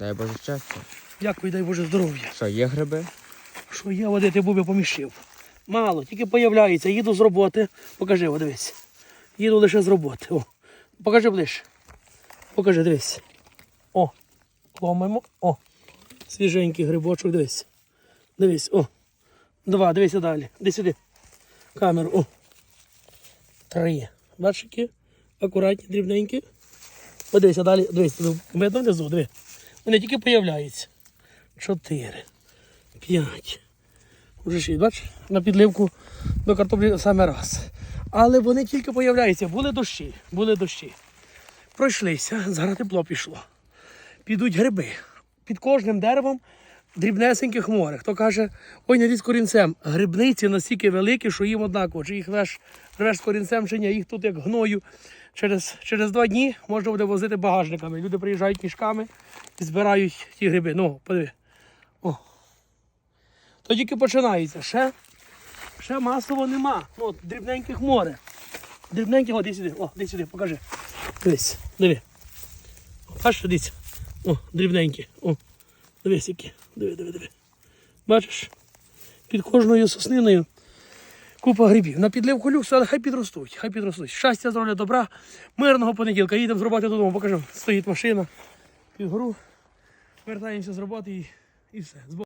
Дай Боже щастя. Дякую, дай Боже здоров'я. Що, є гриби? Що є води, ти був поміщив. Мало, тільки появляється. Їду з роботи. Покажи, о, дивись. Їду лише з роботи. О. Покажи ближче. Покажи, дивись. О, ломаємо. О. Свіженький грибочок, дивись. Дивись, о. Два, дивися далі. Іди сюди. Камеру. О. Три. Бачиш, які? Акуратні, дрібненькі. Подивися далі. Дивись, видно внизу, диви. Вони тільки появляються. Чотири. П'ять. Уже шість, бачиш, на підливку до картоплі саме раз. Але вони тільки появляються. Були дощі, були дощі. Пройшлися, зараз тепло пішло. Підуть гриби. Під кожним деревом дрібнесенькі хмори. Хто каже, ой, не з корінцем. Грибниці настільки великі, що їм однаково. Чи їх рвеш, рвеш з корінцем, чи ні, їх тут як гною. Через, через два дні можна буде возити багажниками. Люди приїжджають мішками і збирають ті гриби. Ну, подиви. О, то тільки починається. Ще, ще масово нема. Ну, от, дрібненьких море. Дрібненьких, о, іди сюди, о, іди сюди, покажи. Дивись, диви. О, дивіться. О, дрібненькі. О, дивись які. Диви, диви, диви. Бачиш? Під кожною сосниною купа грибів. На підливку люксу, але хай підростуть, хай підростуть. Щастя, здоров'я, добра, мирного понеділка. Їдемо з роботи додому, покажемо. Стоїть машина під гору. Вертаємося з роботи і, і все.